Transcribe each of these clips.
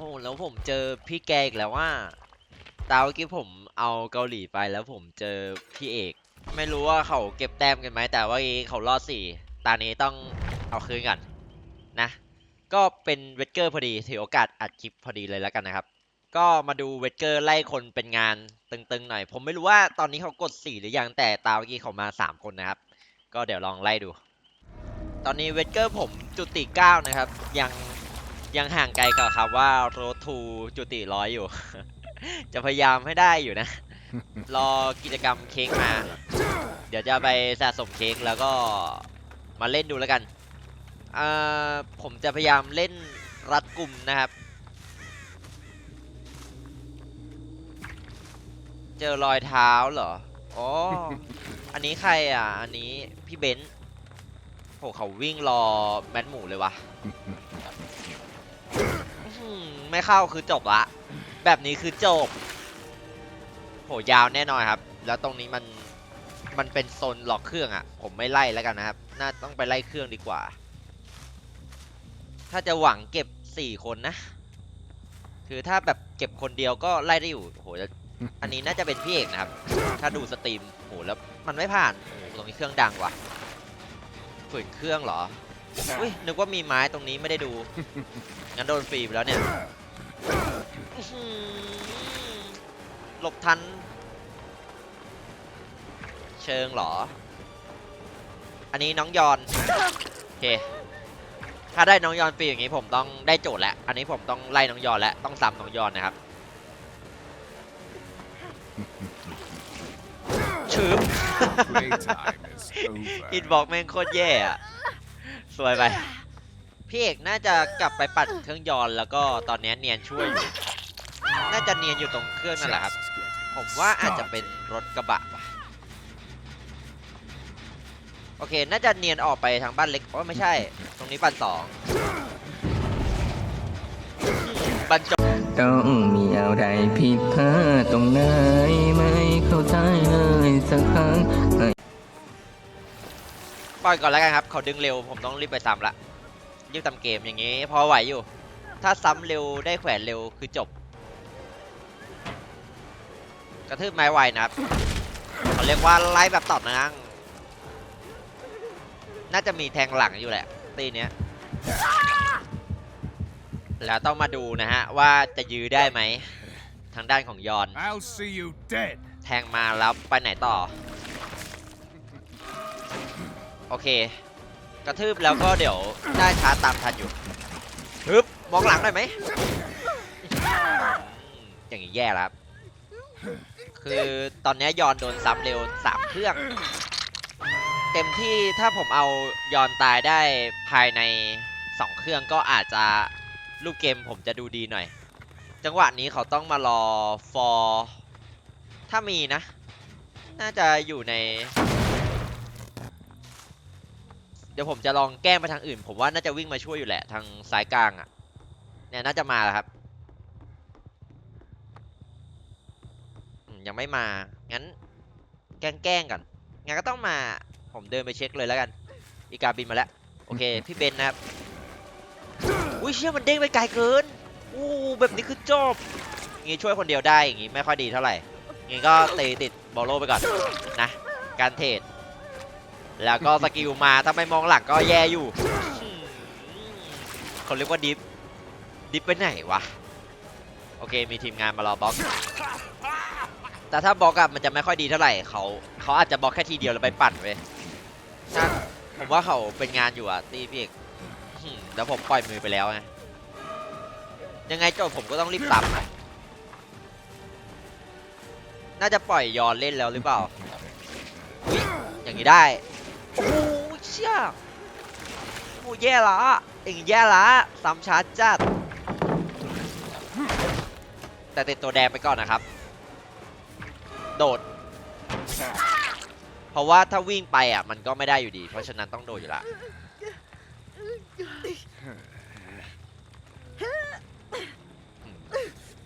หแล้วผมเจอพี่แกอีกแล้วว่า ตาเมื่อกี้ผมเอาเกาหลีไปแล้วผมเจอพี่เอก ไม่รู้ว่าเขาเก็บแต้มกันไหมแต่ว่าเขารอดสี่ตานี้ต้องเอาคืนกันนะ ก็เป็นเวทเกอร์พอดีถือโอกาสอัดคลิปพอดีเลยแล้วกันนะครับ ก็มาดูเวทเกอร์ไล่คนเป็นงานตึงๆหน่อย ผมไม่รู้ว่าตอนนี้เขากด4หรือยังแต่ตาเมื่อกี้เขามา3คนนะครับ ก็เดี๋ยวลองไล่ดู ตอนนี้เวทเกอร์ผมจุติ9นะครับยัง ยังห่างไกลกับครับว่าโรทูจุติร้อยอยู่ จะพยายามให้ได้อยู่นะ รอกิจกรรมเค้กมา เดี๋ยวจะไปสะสมเค้กแล้วก็มาเล่นดูแล้วกันอ่าผมจะพยายามเล่นรัดกลุ่มนะครับ เจอรอยเท้าเหรออ๋ออันนี้ใครอะ อันนี้พี่เบนซ์โหเขาวิ่งรอแมนหมูเลยวะอื้อหือ ไม่เข้าคือจบละ แบบนี้คือจบ โหยาวแน่นอนครับ แล้วตรงนี้มันมันเป็นโซนหลอกเครื่องอะ ผมไม่ไล่แล้วกันนะครับ น่าต้องไปไล่เครื่องดีกว่า ถ้าจะหวังเก็บสี่คนนะ คือถ้าแบบเก็บคนเดียวก็ไล่ได้อยู่โหอันนี้น่าจะเป็นพี่เอกนะครับ ถ้าดูสตรีมโหแล้วมันไม่ผ่านโหตรงนี้เครื่องดังว่ะฝืนเครื่องเหรอ อุ้ยนึกว่ามีไม้ตรงนี้ไม่ได้ดู งั้นโดนฟรีไปแล้วเนี่ย หือหลบทัน เชิงเหรอ อันนี้น้องยอน โอเค ถ้าได้น้องยอนฟรีอย่างนี้ผมต้องได้โจทย์แล้ว อันนี้ผมต้องไล่น้องยอนแล้ว ต้องซ้ำน้องยอนนะครับชืบ Playtime is over. อินบอกแม่งโคตรแย่อะสวยไปพี่เอกน่าจะกลับไปปัดเครื่องยนต์แล้วก็ตอนนี้เนียนช่วยอยู่ น่าจะเนียนอยู่ตรงเครื่องนั่นแหละครับ Just getting ผมว่าอาจจะเป็นรถกระบะว่ะโอเค น่าจะเนียนออกไปทางบ้านเล็กโอ้ไม่ใช่ ตรงนี้บ้านสองบ้านจบต้องมีอะไรผิดพลาดตรงไหนไม่เข้าใจเลยสักครั้งปล่อยก่อนแล้วกันครับ เขาดึงเร็ว ผมต้องรีบไปซ้ำละ รีบทำเกมอย่างนี้ พอไหวอยู่ ถ้าซ้ำเร็วได้แขวนเร็วคือจบ กระทืบไม้ไวนะครับเขาเรียกว่าไล่แบบตอบนางน่าจะมีแทงหลังอยู่แหละ ตีเนี้ย แล้วต้องมาดูนะฮะ ว่าจะยื้อได้ไหม ทางด้านของยอน I'll see you dead. แทงมาแล้วไปไหนต่อ โอเค กระทืบแล้วก็เดี๋ยวได้ชาร์จตามทันอยู่ฮึบมองหลังหน่อยไหมอืมอย่างนี้แย่แล้ว ครับคือตอนนี้ยอนโดนซ้ำเร็วสามเครื่อง เต็มที่ถ้าผมเอายอนตายได้ภายในสองเครื่องก็อาจจะรูปเกมผมจะดูดีหน่อย จังหวะนี้เขาต้องมารอฟอร์ถ้ามีนะ น่าจะอยู่ใน เดี๋ยวผมจะลองแกล้งไปทางอื่น ผมว่าน่าจะวิ่งมาช่วยอยู่แหละ ทางสายกลางอะ่ะเนี่ยน่าจะมาแล้วครับอืม ยังไม่มา งั้น แกล้งแกล้งก่อนงั้นก็ต้องมา ผมเดินไปเช็คเลยแล้วกัน อีกาบินมาแล้ว โอเค พี่เบนนะครับ อุ้ยเชี่ยมันเด้งไปไกลเกิน อู้แบบนี้คือจบงี้ช่วยคนเดียวได้ อย่างงี้ไม่ค่อยดีเท่าไหร่งี้ก็ตีติดบอลโลไปก่อนนะ การเทรดแล้วก็สกิลมาถ้าไม่มองหลังก็แย่อยู่อืมเขาเรียกว่าดิฟดิฟไปไหนวะ โอเคมีทีมงานมารอบล็อก แต่ถ้าบล็อกอะมันจะไม่ค่อยดีเท่าไหร่เขาเขาอาจจะบล็อกแค่ทีเดียวแล้วไปปั่นเว้ยถ้าผมว่าเขาเป็นงานอยู่อะตีพี่เอกอืมแล้วผมปล่อยมือไปแล้วไงยังไงโจทย์ผมก็ต้องรีบซ้ำอะน่าจะปล่อยยอนเล่นแล้วหรือเปล่าอุ๊ยอย่างนี้ได้โอ้โหเชี่ยโอ้แย่ละอย่างนี้แย่ละซ้ำชาร์จจัดแต่ติดตัวแดงไปก่อนนะครับ โดด เพราะว่าถ้าวิ่งไปอะมันก็ไม่ได้อยู่ดี เพราะฉะนั้นต้องโดดอยู่ละ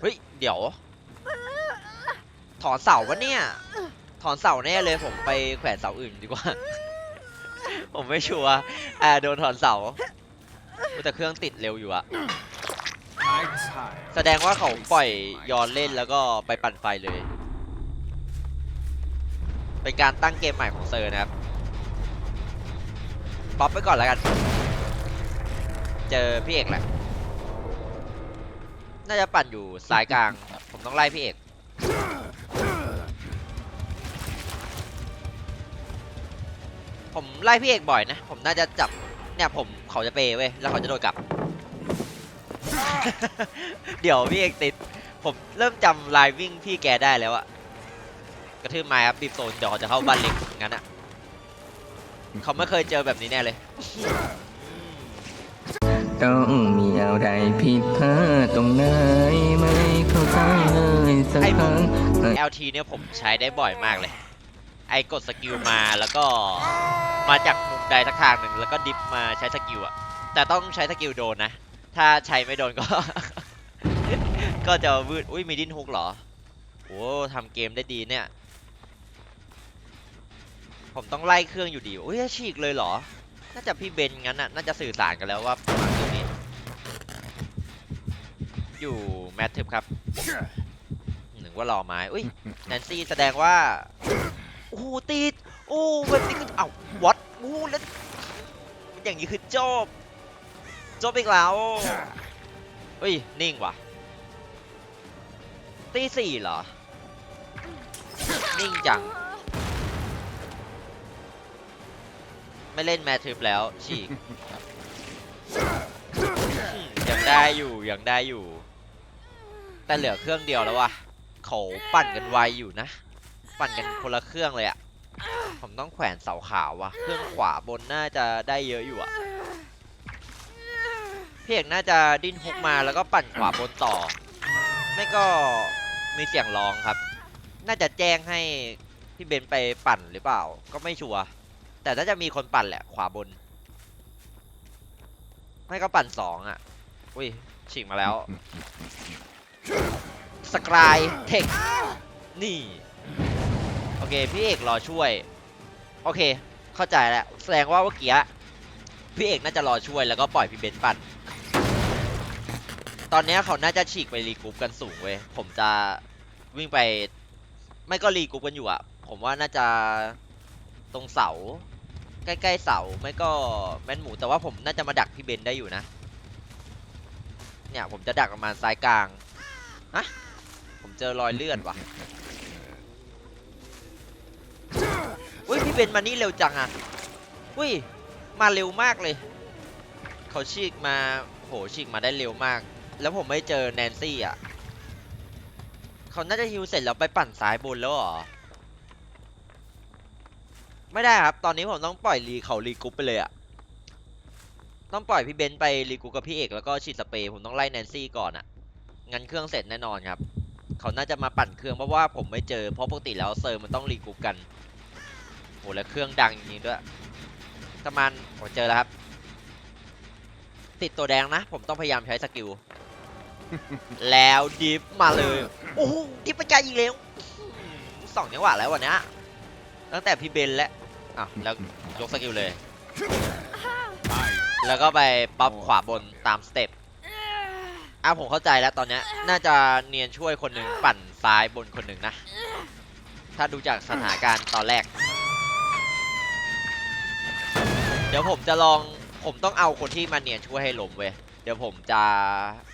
เฮ้ย เดี๋ยว ถอนเสาวะเนี่ย ถอนเสาแน่เลยผมไปแขวนเสาอื่นดีกว่า ผมไม่ชัวร์อ่าโดนถอนเสาแต่เครื่องติดเร็วอยู่อะ My tire แสดงว่าเขาปล่อย is ย้อนเล่นแล้วก็ไปปั่นไฟเลย เป็นการตั้งเกมใหม่ของเซอร์นะครับป๊อปไปก่อนแล้วกัน เจอพี่เอกแหละ น่าจะปั่นอยู่สายกลาง ผมต้องไล่พี่เอก ผมไล่พี่เอกบ่อยนะ ผมน่าจะจับ เนี่ยผมเขาจะเปย์เว้ย แล้วเขาจะโดนกลับ เดี๋ยวพี่เอกติด ผมเริ่มจำลายวิ่งพี่แกได้แล้วอะ กระทืบไม้ครับบีบโซนเดี๋ยวเขาจะเข้าบ้านเล็กงั้นอะเขาไม่เคยเจอแบบนี้แน่เลย ต้องมีอะไรผิดพลาดตรงไหนไม่เข้าใจเลยสักไอ้คมุรั้มง LT เนี่ยผมใช้ได้บ่อยมากเลย ไอ้กดสกิลมาแล้วก็มาจากมุมใดสักทางหนึ่งแล้วก็ดิฟมาใช้สกิลอะแต่ต้องใช้สกิลโดนนะ ถ้าใช้ไม่โดนก็ ก็จะวืดอุ้ยมีดิ้นฮุกเหรอโอ้ทำเกมได้ดีเนี่ย ผมต้องไล่เครื่องอยู่ดีอุ้ยฉีกเลยเหรอ น่าจะพี่เบนงั้นน่ะ น่าจะสื่อสารกันแล้วว่ามาเครื่องนี้ อยู่แมททึบครับหนึ่งว่ารอไม้อุ้ยแนนซี่แสดงว่าโอ้โหติดโอ้แบบนี้คือเอ้าวัดโอ้แล้วอย่างนี้คือจบจบอีกแล้วเฮ้ย นิ่งว่ะตีสี่เหรอ นิ่งจัง ไม่เล่นแมทริปแล้วฉีกอืมยังได้อยู่ยังได้อยู่ แต่เหลือเครื่องเดียวแล้ววะเขาปั่นกันไวอยู่นะ ปั่นกันคนละเครื่องเลยอะผมต้องแขวนเสาขาววะเครื่องขวาบนน่าจะได้เยอะอยู่อะพี่เอกน่าจะดิ้นฮุกมาแล้วก็ปั่นขวาบนต่อ ไม่ก็มีเสียงร้องครับ น่าจะแจ้งให้พี่เบนไปปั่นหรือเปล่า ก็ไม่ชัวร์ แต่น่าจะมีคนปั่นแหละ ขวาบน ไม่ก็ปั่นสองอะอุ้ยฉีกมาแล้ว สกายเทค นี่ โอเค พี่เอกรอช่วย โอเค เข้าใจแล้ว แสดงว่าเมื่อกี้พี่เอกน่าจะรอช่วยแล้วก็ปล่อยพี่เบนปั่น ตอนนี้เขาน่าจะฉีกไปรีกรุ๊ปกันสูงเว้ย ผมจะวิ่งไป ไม่ก็รีกรุ๊ปกันอยู่อะผมว่าน่าจะตรงเสา ใกล้ๆเสาไม่ก็แม่นหมูแต่ว่าผมน่าจะมาดักพี่เบนได้อยู่นะ เนี่ยผมจะดักประมาณซ้ายกลางฮะผมเจอรอยเลือดว่ะอุ้ยพี่เบนมานี่เร็วจังอะอุ้ยมาเร็วมากเลยเขาฉีกมาโหฉีกมาได้เร็วมาก แล้วผมไม่เจอแนนซี่อะเขาน่าจะฮิวเสร็จแล้วไปปั่นซ้ายบนแล้วหรอ ไม่ได้ครับ ตอนนี้ผมต้องปล่อยรีเขารีกรุ๊ปไปเลยอะต้องปล่อยพี่เบนซ์ไปรีกรุ๊ปกับพี่เอกแล้วก็ฉีดสเปรย์ผมต้องไล่แนนซี่ก่อนอะงั้นเครื่องเสร็จแน่นอนครับ เขาน่าจะมาปั่นเครื่องเพราะว่าผมไม่เจอเพราะปกติแล้วเซอร์มันต้องรีกรุ๊ปกันโหแล้วเครื่องดังจริงๆด้วยประมาณผมเจอแล้วครับ ติดตัวแดงนะ ผมต้องพยายามใช้สกิล แล้วดิฟมาเลย โอ้โหดิฟปไกลอีกแล้วอื้อหือสองจังหวะแล้ววันนี้ตั้งแต่พี่เบนและ อะแล้วยกสกิลเลย แล้วก็ไปป๊อปขวาบนตามสเต็ปอะผมเข้าใจแล้วตอนเนี้ยน่าจะเนียนช่วยคนหนึ่งปั่นซ้ายบนคนหนึ่งนะ ถ้าดูจากสถานการณ์ตอนแรก เดี๋ยวผมจะลองผมต้องเอาคนที่มาเนียนช่วยให้ล้มเว้ยเดี๋ยวผมจะ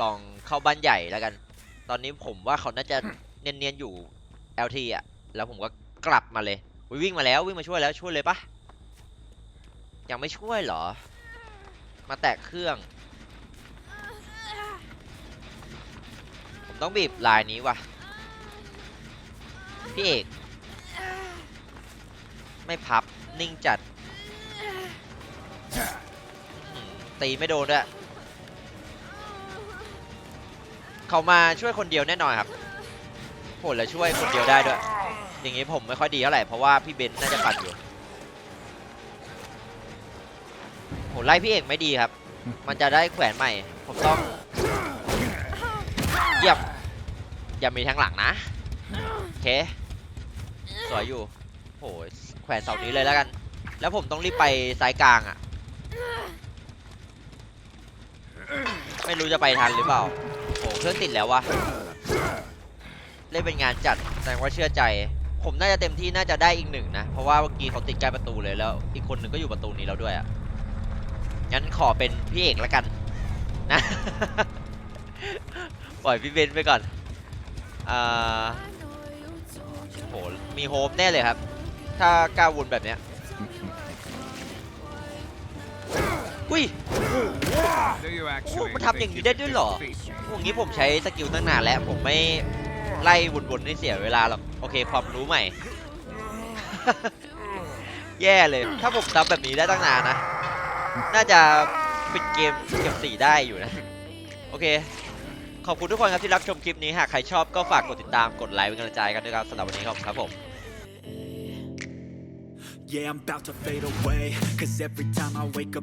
ลองเข้าบ้านใหญ่แล้วกัน ตอนนี้ผมว่าเขาน่าจะเนียนๆอยู่ LT อะ แล้วผมก็กลับมาเลย อุ๊ยวิ่งมาแล้ววิ่งมาช่วยแล้วช่วยเลยปะยังไม่ช่วยเหรอ มาแตะเครื่อง ผมต้องบีบลายนี้ว่ะ พี่เอก ไม่พับนิ่งจัด ตีไม่โดนด้วย เขามาช่วยคนเดียวแน่นอนครับโหแล้วช่วยคนเดียวได้ด้วย อย่างงี้ผมไม่ค่อยดีเท่าไหร่เพราะว่าพี่เบนซ์น่าจะปั่นอยู่โหไล่พี่เอกไม่ดีครับ มันจะได้แขวนใหม่ ผมต้องเยี่ยมอย่ามีทางหลังนะโอเคสวยอยู่โหยแขวนเสานี้เลยแล้วกัน แล้วผมต้องรีบไปซ้ายกลางอะ่ะ ไม่รู้จะไปทันหรือเปล่าโอ้เครื่องติดแล้ววะเล่นเป็นงานจัดแสดงว่าเชื่อใจ ผมน่าจะเต็มที่น่าจะได้อีกหนึ่งนะ เพราะว่าเมื่อกี้เขาติดใกล้ประตูเลยแล้ว อีกคนหนึ่งก็อยู่ประตูนี้แล้วด้วยอะงั้นขอเป็นพี่เอกแล้วกันนะปล่อยพี่เบนไปก่อนอ่าโหมีโฮปแน่เลยครับ ถ้ากล้าวนแบบเนี้ยอุ้ยโอ้มันทำอย่างนี้ได้ด้วยเหรอ defeat me? พวกนี้ผมใช้สกิลตั้งนานแล้วผมไม่ ไล่วนๆให้เสียเวลาหรอกโอเคความรู้ใหม่ แย่เลย ถ้าผมทำแบบนี้ได้ตั้งนานนะ น่าจะปิดเกมเก็บสีได้อยู่นะ โอเค ขอบคุณทุกคนครับที่รับชมคลิปนี้ หากใครชอบก็ฝากกดติดตามกดไลค์เป็นกำลังใจกันด้วยครับสำหรับวันนี้ขอบคุณครับผม Yeah, I'm about to fade away Cause every time I wake up